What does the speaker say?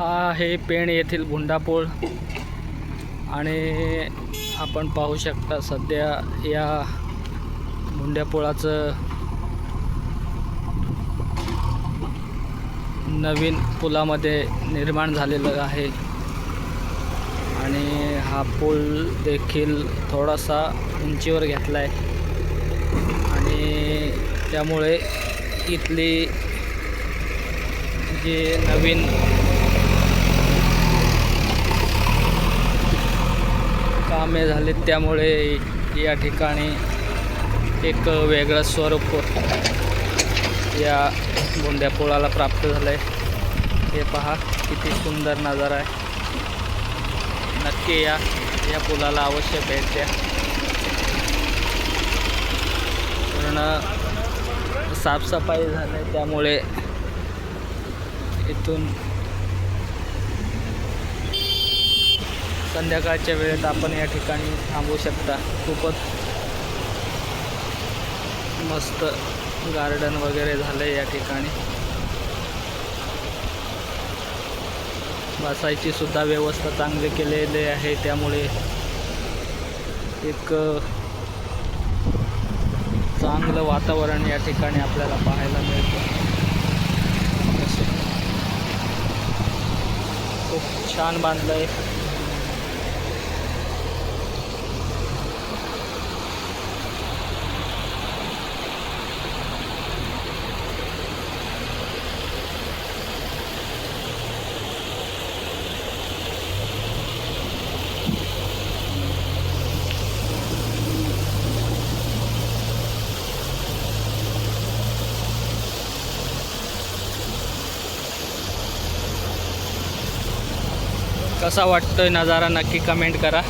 हा आहे पेण येथील भुंडापूळ आणि आपण पाहू शकता सध्या या गुंड्यापुळाचं नवीन पुलामध्ये निर्माण झालेलं आहे. आणि हा पूल देखील थोडासा उंचीवर घेतला आहे आणि त्यामुळे इथली जे नवीन कामे झाले त्यामुळे या ठिकाणी एक वेगळं स्वरूप या बोंड्या पुळाला प्राप्त झालं आहे हे पहा किती सुंदर नजारा आहे. नक्की या या पुलाला अवश्य भेट द्या. पूर्ण साफसफाई झाली त्यामुळे इथून संध्याकाळच्या वेळेत आपण या ठिकाणी थांबू शकता. खूपच मस्त गार्डन वगैरे झालं आहे या ठिकाणी. बसायची सुद्धा व्यवस्था चांगली केलेली आहे त्यामुळे एक चांगलं वातावरण या ठिकाणी आपल्याला पाहायला मिळतं. खूप छान बांधलं आहे कसा वाटतोय नजारा नक्की कमेंट करा.